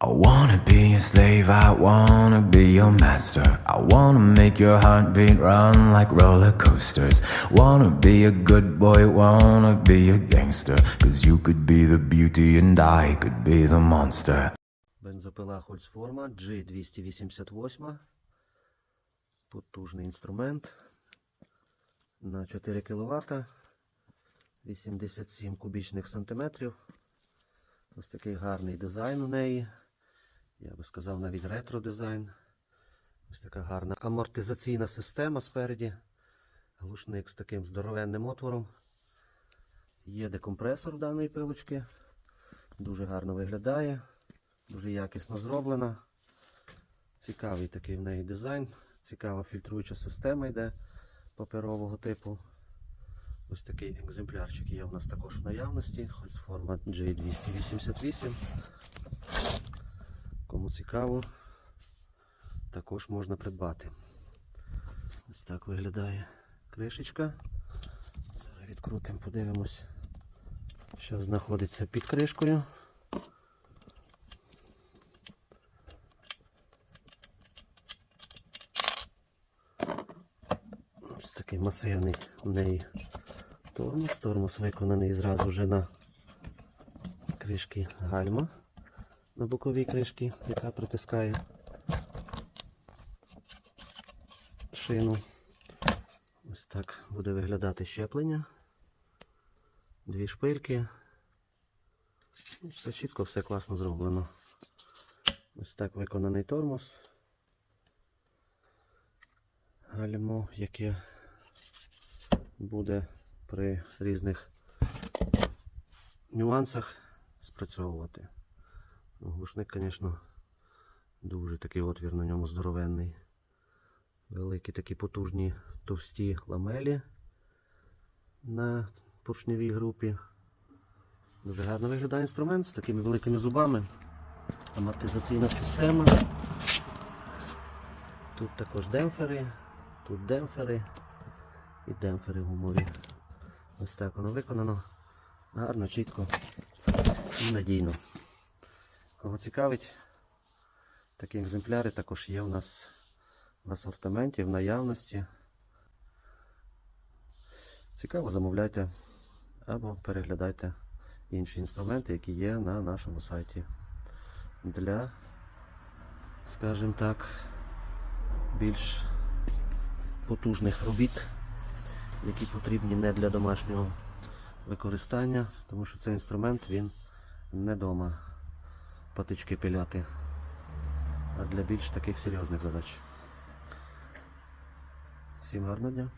I wanna be a slave, I wanna be your master. I wanna make your heartbeat run like roller coasters. Wanna be a good boy, wanna be a gangster. Cause you could be the beauty and I could be the monster. Бензопила Хольцформа G288. Потужний інструмент на 4 кВт, 87 кубічних сантиметрів. Ось такий гарний дизайн у неї. Я би сказав навіть ретро-дизайн. Ось така гарна амортизаційна система спереді. Глушник з таким здоровенним отвором. Є декомпресор даної пилочки. Дуже гарно виглядає. Дуже якісно зроблена. Цікавий такий в неї дизайн. Цікава фільтруюча система йде паперового типу. Ось такий екземплярчик є у нас також в наявності. Хольцформа G288. Цікаво, також можна придбати. Ось так виглядає кришечка. Зараз відкрутимо, подивимось, що знаходиться під кришкою. Ось такий масивний у неї тормоз. Тормоз виконаний зразу вже на кришки гальма, на боковій кришки, яка притискає шину. Ось так буде виглядати щеплення. Дві шпильки. Ну, Все чітко, все класно зроблено. Ось так виконаний тормоз. Гальмо, яке буде при різних нюансах спрацьовувати. Глушник, звісно, дуже такий отвір на ньому здоровенний. Великі такі потужні товсті ламелі на поршневій групі. Дуже гарно виглядає інструмент з такими великими зубами. Амортизаційна система. Тут також демпфери, тут демпфери і демпфери гумові. Ось так воно виконано. Гарно, чітко і надійно. Кого цікавить, такі екземпляри також є у нас в асортименті, в наявності. Цікаво, замовляйте або переглядайте інші інструменти, які є на нашому сайті. Для, скажімо так, більш потужних робіт, які потрібні не для домашнього використання, тому що цей інструмент він не дома патички пиляти, а для більш таких серйозних задач. Всім гарного дня!